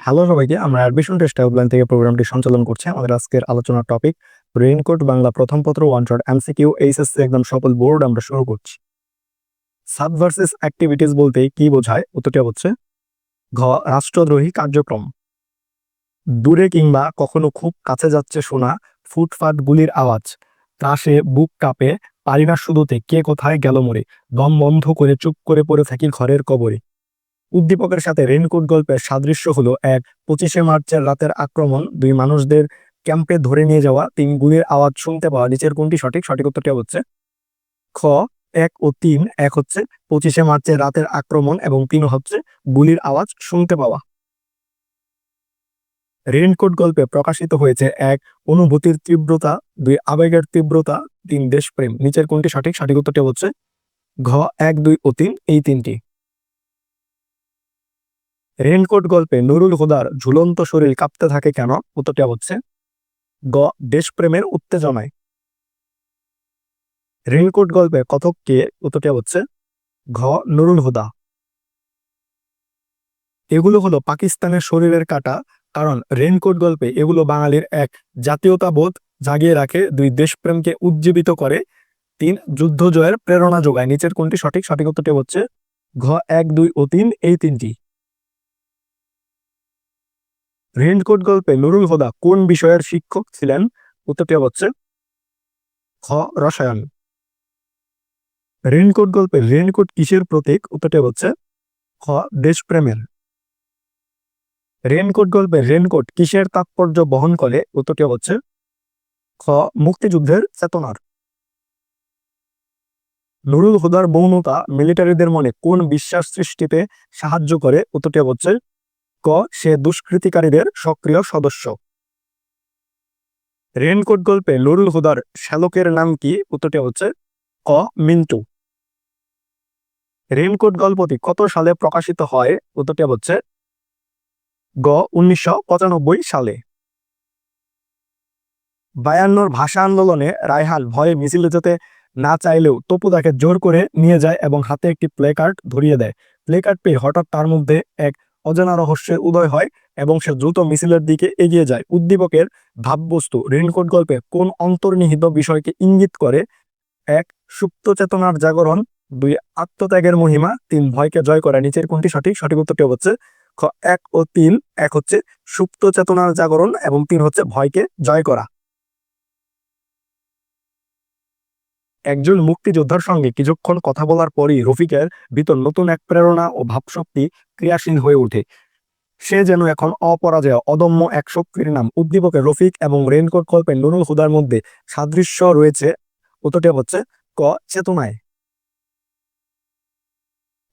Hello সবাইকে, আমরা admission test offline থেকে প্রোগ্রামটি সঞ্চালন করছি। আমাদের আজকের আলোচনার টপিক রেইনকোট বাংলা প্রথম পত্র ওয়ান শট এমসিকিউ এইচএসসি একদম সফল বোর্ড আমরা শুরু করছি। সাবভার্সেস অ্যাক্টিভিটিস বলতে কি বোঝায়? উত্তরটি হচ্ছে, ঘ, রাষ্ট্রদ্রোহী কার্যক্রম। দূরে কিংবা কখনো খুব কাছে যাচ্ছে শোনা ফুটফাট গুলির আওয়াজ। ত্রাসে বুক কাঁপে, পারি না শুধুতে, কে কোথায় গেল মরে। দম বন্ধ করে চুপ করে পড়ে থাকি ঘরের কবরে। উদ্দীপকের সাথে রেনকোট গল্পের সাদৃশ্য হলো এক পঁচিশে মার্চের রাতের আক্রমণ। দুই মানুষদের ক্যাম্পে ধরে নিয়ে যাওয়া তিন গুলির আওয়াজ শুনতে পাওয়া, নিচের কোনটি সঠিক? সঠিক উত্তরটি হচ্ছে খ, এক ও তিন। এক হচ্ছে পঁচিশে মার্চের রাতের আক্রমণ এবং তিন হচ্ছে গুলির আওয়াজ শুনতে পাওয়া। রেনকোট গল্পে প্রকাশিত হয়েছে এক অনুভূতির তীব্রতা, দুই আবেগের তীব্রতা, তিন দেশপ্রেম। নিচের কোনটি সঠিক? সঠিক উত্তরটি হচ্ছে ঘ, এক, দুই ও তিন। এই তিনটি। রেনকোট গল্পে নুরুল হুদার ঝুলন্ত শরীর কাঁপতে থাকে কেন? উত্তরটা হচ্ছে, গ, দেশপ্রেমের উত্তেজনায়। রেনকোট গল্পে কথককে উত্তরটা হচ্ছে, ঘ, নুরুল হুদা। এগুলো হলো পাকিস্তানের শরীরের কাটা, কারণ রেনকোট গল্পে এগুলো বাঙালির এক জাতীয়তাবোধ জাগিয়ে রাখে, দুই দেশপ্রেমকে উজ্জীবিত করে, তিন যুদ্ধ জয়ের প্রেরণা যোগায়। নিচের কোনটি সঠিক? সঠিক উত্তরটি হচ্ছে, ঘ, এক, দুই ও তিন, এই তিনটি। রেইনকোট গল্পে নুরুল হুদা কোন বিষয়ের শিক্ষক ছিলেন? উত্তরটি হচ্ছে খ. রসায়ন। রেইনকোট গল্পে রেইনকোট কিসের প্রতীক? উত্তরটি হচ্ছে খ. দেশপ্রেমের। রেইনকোট গল্পে রেইনকোট কিসের তাৎপর্য বহন করে? উত্তরটি হচ্ছে খ. মুক্তিযুদ্ধের চেতনার। নুরুল হুদার বৌনতা মিলিটারিদের মনে কোন বিশ্বাস সৃষ্টিতে সাহায্য করে? উত্তরটি হচ্ছে ক, সে দুষ্কৃতিকারীদের সক্রিয় সদস্য। রেনকোট গল্পে নুরুল হুদার শ্যালকের নাম কি? উত্তরটি হচ্ছে ক, মিন্টু। রেনকোট গল্পটি কত সালে প্রকাশিত হয়? উত্তরটি হচ্ছে গ, উনিশশো সালে। বায়ান্নর ভাষা আন্দোলনে রায়হান ভয়ে মিছিলে যেতে না চাইলেও তপু তাকে জোর করে নিয়ে যায় এবং হাতে একটি প্লে কার্ড ধরিয়ে দেয়। প্লে কার্ড পেয়ে হঠাৎ তার মধ্যে এক অজানা রহস্যের উদয় হয় এবং সে দ্রুত মিছিলের দিকে এগিয়ে যায়। উদ্দীপকের ভাববস্তু রেনকোট গল্পে কোন অন্তর্নিহিত বিষয়কে ইঙ্গিত করে? এক, সুপ্ত চেতনার জাগরণ। দুই, আত্মত্যাগের মহিমা। তিন, ভয়কে জয় করা। নিচের কোনটি সঠিক? সঠিক উত্তরটি হচ্ছে? খ, এক ও তিন। এক হচ্ছে সুপ্ত চেতনার জাগরণ এবং তিন হচ্ছে ভয়কে জয় করা। একজন মুক্তিযোদ্ধার সঙ্গে কিছুক্ষণ কথা বলার পরই রফিকের ভিতর নতুন এক প্রেরণা ও ভাবশক্তি ক্রিয়াশীল হয়ে ওঠে। সে যেন এখন অপরাজয়, অদম্য এক শক্তির নাম। উদ্দীপকের রফিক এবং রেনকোট কল্পের নুরুল হুদার মধ্যে সাদৃশ্য রয়েছে। উত্তরটি হচ্ছে ক, চেতনায়।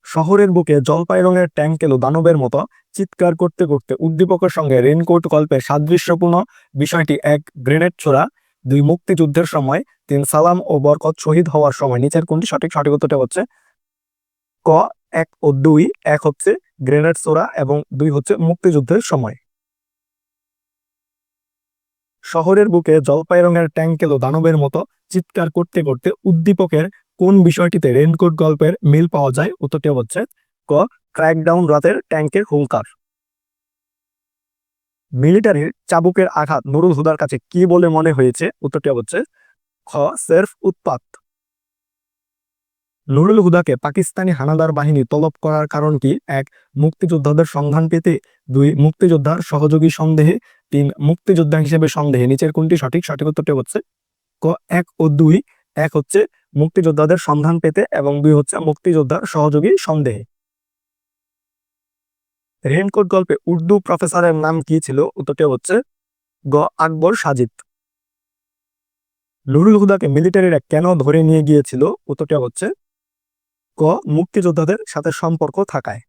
শহরের বুকে জলপাই রঙের ট্যাঙ্ক এলো দানবের মতো। চিৎকার করতে করতে উদ্দীপকের সঙ্গে রেনকোট কল্পের সাদৃশ্যপূর্ণ বিষয়টি এক গ্রেনেড ছোড়া। দুই মুক্তিযুদ্ধের সময় তিন সালাম ও বরকত শহীদ হওয়ার সময় নিচের কোনটি সঠিক? সঠিক উত্তরটা হচ্ছে ক, এক ও দুই। এক হচ্ছে গ্রেনেড সোরা এবং দুই হচ্ছে মুক্তিযুদ্ধের সময়। শহরের বুকে জলপাই রঙের ট্যাঙ্ক এলো দানবের মতো চিৎকার করতে করতে উদ্দীপকের কোন বিষয়টিতে রেনকোট গল্পের মিল পাওয়া যায় উত্তরটি হচ্ছে ক ক্র্যাকডাউন রাতের ট্যাঙ্কের হুঙ্কার। মিলিটারির চাবুকের আঘাত নুরুল হুদার কাছে কি বলে মনে হয়েছে উত্তরটি হচ্ছে খ, সেরফ উৎপাত। নুরুল হুদাকে পাকিস্তানি হানাদার বাহিনী তলব করার কারণ কি? এক, মুক্তিযোদ্ধাদের সন্ধান পেতে। দুই, মুক্তিযোদ্ধার সহযোগী সন্দেহে। তিন, মুক্তিযোদ্ধা হিসেবে সন্দেহে। নিচের কোনটি সঠিক? সঠিক উত্তরটি হচ্ছে ক, এক ও দুই। এক হচ্ছে মুক্তিযোদ্ধাদের সন্ধান পেতে এবং দুই হচ্ছে মুক্তিযোদ্ধার সহযোগী সন্দেহে। রেনকোট গল্পে উর্দু প্রফেসরের নাম কি ছিল? উত্তরটি হচ্ছে গ, আকবর সাজিদ। নুরুল হুদাকে মিলিটারিরা কেন ধরে নিয়ে গিয়েছিল? উত্তরটি হচ্ছে ক, মুক্তিযোদ্ধাদের সাথে সম্পর্ক থাকায়।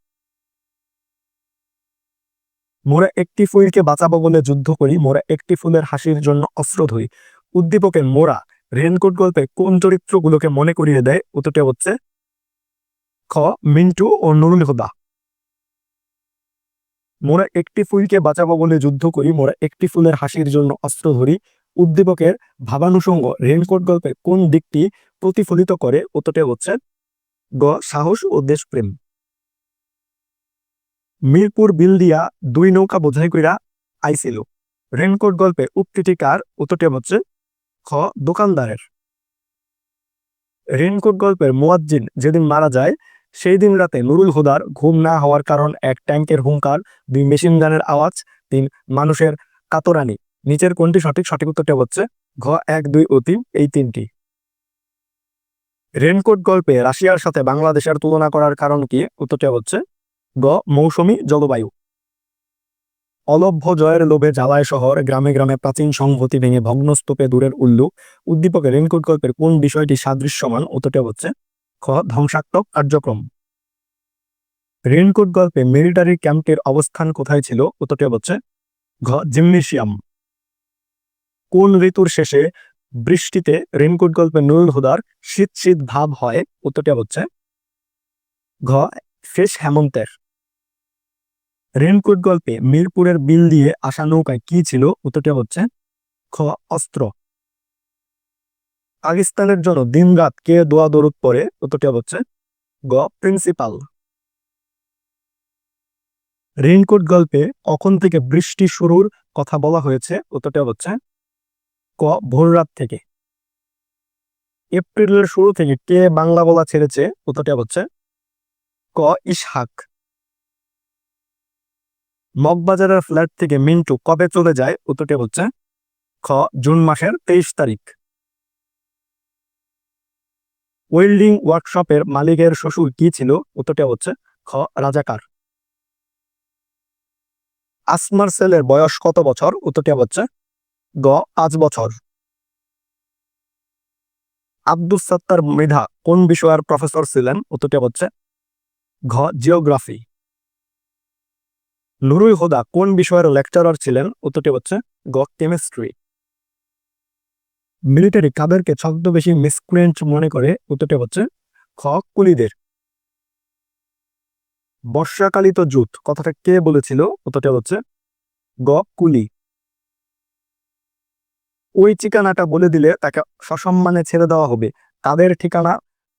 মোরা একটি ফুলকে বাঁচাবো বলে যুদ্ধ করি, মোরা একটি ফুলের হাসির জন্য অস্ত্র ধরি। উদ্দীপকের মোরা রেনকোট গল্পে কোন চরিত্রগুলোকে মনে করিয়ে দেয় উত্তরটি হচ্ছে খ, মিন্টু ও নুরুল হুদা। মোরা একটি ফুলকে বাঁচাবো বলে যুদ্ধ করি, মোরা একটি ফুলের হাসির জন্য অস্ত্র ধরি। উদ্দীপকের ভাবানুষঙ্গ রেনকোট গল্পে কোন দিকটি প্রতিফলিত করে উত্তরটি হচ্ছে গ, সাহস ও দেশপ্রেম। মিরপুর বিল দিয়া দুই নৌকা বোঝাই কইরা আইছিল। রেনকোট গল্পে উক্তিটি কার, উত্তরটি হচ্ছে খ, দোকানদারের। রেনকোট গল্পের মুয়াজ্জিন যেদিন মারা যায়, সেই দিন রাতে নুরুল হুদার ঘুম না হওয়ার কারণ এক ট্যাঙ্কের হুঙ্কার, দুই মেশিন গানের আওয়াজ, তিন মানুষের কাতরানি। নিচের কোনটি সঠিক সঠিক উত্তরটা হচ্ছে ঘ, এক, দুই ও তিন, এই তিনটি। রেনকোট গল্পে রাশিয়ার সাথে বাংলাদেশের তুলনা করার কারণ কি? উত্তরটা হচ্ছে, গ, মৌসুমী জলবায়ু। অলভ্য জয়ের লোভে জ্বালায় শহর, গ্রামে গ্রামে প্রাচীন সংহতি ভেঙে ভগ্নস্তূপে দূরের উল্লুক উদ্দীপকে রেনকোট গল্পের কোন বিষয়টি সাদৃশ্যমান? উত্তরটা হচ্ছে, খ, ধ্বংসাত্মক কার্যক্রম। রেনকোট গল্পে মিলিটারি ক্যাম্পটির অবস্থান কোথায় ছিল? উত্তরটা হচ্ছে, ঘ, জিমনেশিয়াম। কোন ঋতুর শেষে বৃষ্টিতে রেনকোট গল্পে নুরুল হুদার শীত শীত ভাব হয় উত্তরটা হচ্ছে ঘ শেষ হেমন্তের রেনকোট গল্পে মিরপুরের বিল দিয়ে আসা নৌকায় কি ছিল? উত্তরটা হচ্ছে খ অস্ত্র। পাকিস্তানের জন্য দিনরাত কে দোয়া দরুদ পরে উত্তরটা হচ্ছে গ প্রিন্সিপাল। রেইনকোট গল্পে কখন থেকে বৃষ্টি শুরুর কথা বলা হয়েছে? উত্তরটা হচ্ছে ক, ভোররাত থেকে। এপ্রিলের শুরু থেকে কে বাংলা বলা ছেড়েছে উত্তরটা হচ্ছে ক, ইসহাক। মগবাজারের ফ্ল্যাট থেকে মিন্টু কবে চলে যায়, উত্তরটি হচ্ছে খ, জুন মাসের তেইশ তারিখ। ওয়েল্ডিং ওয়ার্কশপের মালিকের শ্বশুর কি ছিল, উত্তরটি হচ্ছে খ, রাজাকার। আসমার সেলের বয়স কত বছর, উত্তরটি হচ্ছে গ পাঁচ বছর। আব্দুস সত্তার মৃধা কোন বিষয়ের প্রফেসর ছিলেন? উত্তরটি হচ্ছে ঘ জিওগ্রাফি নুরুল হুদা কোন বিষয়ের লেকচারার ছিলেন? উত্তরটি হচ্ছে গ কেমিস্ট্রি মিলিটারি কাদেরকে ছদ্মবেশী মিসক্রিয়েন্ট মনে করে? উত্তরটি হচ্ছে খ কুলিদের। বর্ষাকালিত জুত কথাটা কে বলেছিল? উত্তরটি হচ্ছে গ, কুলি। ওই ঠিকানাটা বলে দিলে তাকে সসম্মানে ছেড়ে দেওয়া হবে। তাদের ঠিকানা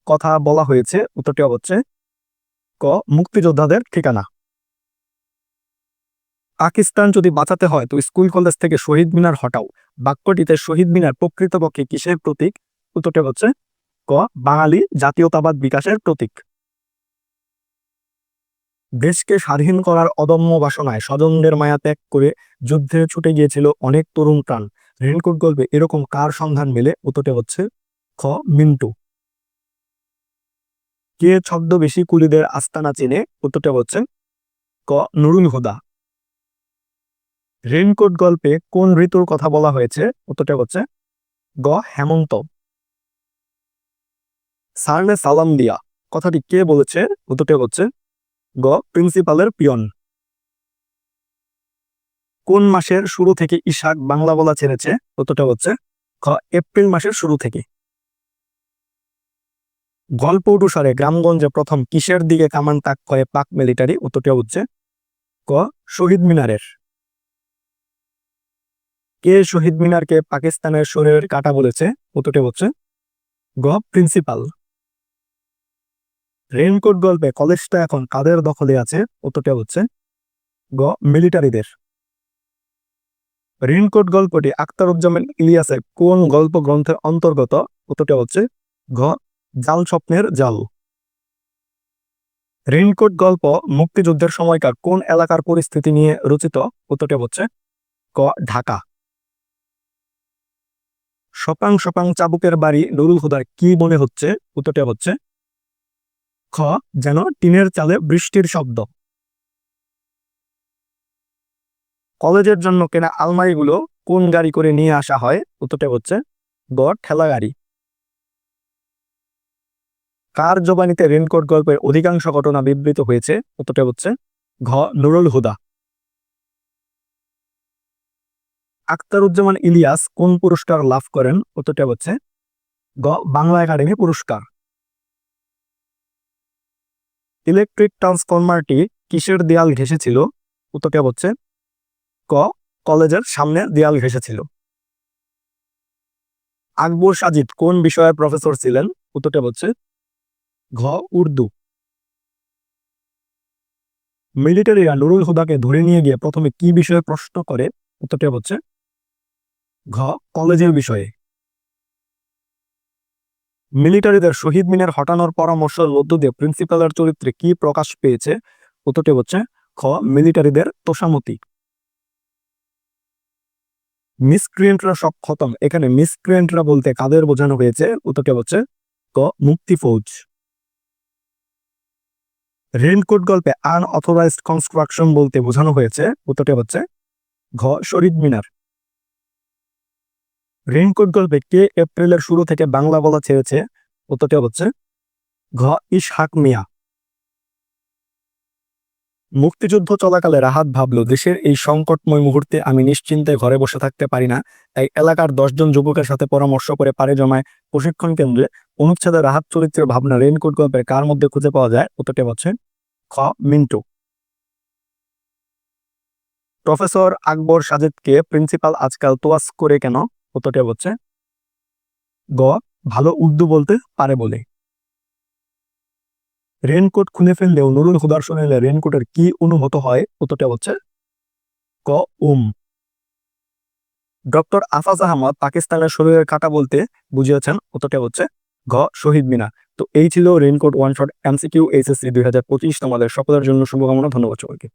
কথা বলা হয়েছে। উত্তরটি হচ্ছে ক, মুক্তিযোদ্ধাদের ঠিকানা। পাকিস্তান যদি বাঁচাতে হয়, তো স্কুল কলেজ থেকে শহীদ মিনার হটাও। বাক্যটিতে শহীদ মিনার প্রকৃতপক্ষে কিসের প্রতীক? উত্তরটি হচ্ছে ক, বাঙালি জাতীয়তাবাদ বিকাশের প্রতীক। দেশকে স্বাধীন করার অদম্য বাসনায় স্বজনদের মায়া ত্যাগ করে যুদ্ধে ছুটে গিয়েছিল অনেক তরুণ প্রাণ। রেনকোট গল্পে এরকম কার সন্ধান মেলে? উত্তরটি হচ্ছে খ, মিন্টু। কে ছদ্মবেশী কুলিদের আস্তানা চেনে? উত্তরটা হচ্ছে ক, নুরুল হুদা। রেনকোট গল্পে কোন ঋতুর কথা বলা হয়েছে? উত্তরটা হচ্ছে গ, হেমন্ত। সারনে সালাম দিয়া। কথাটি কে বলেছে? উত্তরটা হচ্ছে গ, প্রিন্সিপালের পিয়ন। কোন মাসের শুরু থেকে ইশাক বাংলা বলা ছেড়েছে? উত্তরটা হচ্ছে খ, এপ্রিল মাসের শুরু থেকে। গল্প অনুসারে গ্রামগঞ্জে প্রথম কিসের দিকে কামান তাক করে পাক মিলিটারি? উত্তরটা হচ্ছে ক, শহীদ মিনারের। কে শহীদ মিনারকে পাকিস্তানের শরীরের কাটা বলেছে? উত্তরটি হচ্ছে গ, প্রিন্সিপাল। রেনকোট গল্পে কলেজটা এখন কাদের দখলে আছে? উত্তরটা হচ্ছে গ, মিলিটারিদের। রেনকোট গল্পটি আখতারুজ্জামান ইলিয়াসের কোন গল্প গ্রন্থের অন্তর্গত? উত্তরটা হচ্ছে ঘ, জাল স্বপ্নের জাল। রেনকোট গল্প মুক্তিযুদ্ধের সময়কার কোন এলাকার পরিস্থিতি নিয়ে রচিত? উত্তরটা হচ্ছে ক, ঢাকা। সপাং সপাং চাবুকের বাড়ি নুরুল হুদার কি মনে হচ্ছে? উত্তরটা হচ্ছে খ, যেন টিনের চালে বৃষ্টির শব্দ। কলেজের জন্য কেনা আলমারিগুলো কোন গাড়ি করে নিয়ে আসা হয়? উত্তরটা হচ্ছে গ ঠেলা গাড়ি। কার জবানিতে রেনকোট গল্পের অধিকাংশ ঘটনা বিবৃত হয়েছে? উত্তরটা হচ্ছে ঘ. নুরুল হুদা। আখতারুজ্জামান ইলিয়াস কোন পুরস্কার লাভ করেন? উত্তরটা হচ্ছে গ. বাংলা একাডেমি পুরস্কার। ইলেকট্রিক ট্রান্সফরমারটি কিসের দেয়াল ঘেঁষেছিল? উত্তরটা হচ্ছে কলেজের সামনে দেয়াল ঘেঁষেছিল। আকবর সাজিদ কোন বিষয়ের প্রফেসর ছিলেন? উত্তরটা হচ্ছে ঘ, উর্দু। মিলিটারিরা নুরুল হুদাকে ধরে নিয়ে গিয়ে প্রথমে কি বিষয়ে প্রশ্ন করে? উত্তরটি হচ্ছে ঘ, কলেজের বিষয়ে। মিলিটারিদের শহীদ মিনার হটানোর পরামর্শের মধ্য দিয়ে প্রিন্সিপালের চরিত্রে কি প্রকাশ পেয়েছে? উত্তরটি হচ্ছে খ মিলিটারিদের তোষামতি। মিসক্রিয়েন্টরা সব খতম। এখানে মিসক্রিয়েন্টরা বলতে কাদের বোঝানো হয়েছে? উত্তরটি হচ্ছে ক, মুক্তি ফৌজ। রেনকোট গল্পে আনঅথরাইজড কনস্ট্রাকশন বলতে বোঝানো হয়েছে উত্তরটি হচ্ছে ঘ শহীদ মিনার। রেনকোট গল্পে কে এপ্রিলের শুরু থেকে বাংলা বলা ছেড়েছে উত্তরটি হচ্ছে ঘ, ইসহাক মিয়া। মুক্তিযুদ্ধ চলাকালে রাহাত ভাবলো, দেশের এই সংকটময় মুহূর্তে আমি নিশ্চিন্তে ঘরে বসে থাকতে পারি না। তাই এলাকার দশজন যুবকের সাথে পরামর্শ করে পারে জমায় প্রশিক্ষণ কেন্দ্রে। অনুচ্ছেদে রাহাত চরিত্রের ভাবনা রেনকোট গল্পের কার মধ্যে খুঁজে পাওয়া যায়? উত্তরটি হচ্ছে খ. মিন্টু। প্রফেসর আকবর সাজেদকে প্রিন্সিপাল আজকাল তোয়াস করে কেন? উত্তরটি হচ্ছে গ. ভালো উর্দু বলতে পারে বলে। রেনকোট খুলে ফেললেও নুরুল হুদার শুনেলে রেনকোটের কি অনুভূত হয়, উত্তরটা হচ্ছে ক, উম। ডক্টর আফাজ আহমদ পাকিস্তানের শরীরের কাটা বলতে বুঝিয়েছেন, উত্তরটা হচ্ছে ঘ, শহীদ মিনা তো এই ছিল raincoat one shot MCQ HSC দুই হাজার পঁচিশ। তোমাদের সকলের জন্য শুভকামনা, ধন্যবাদ সবাইকে।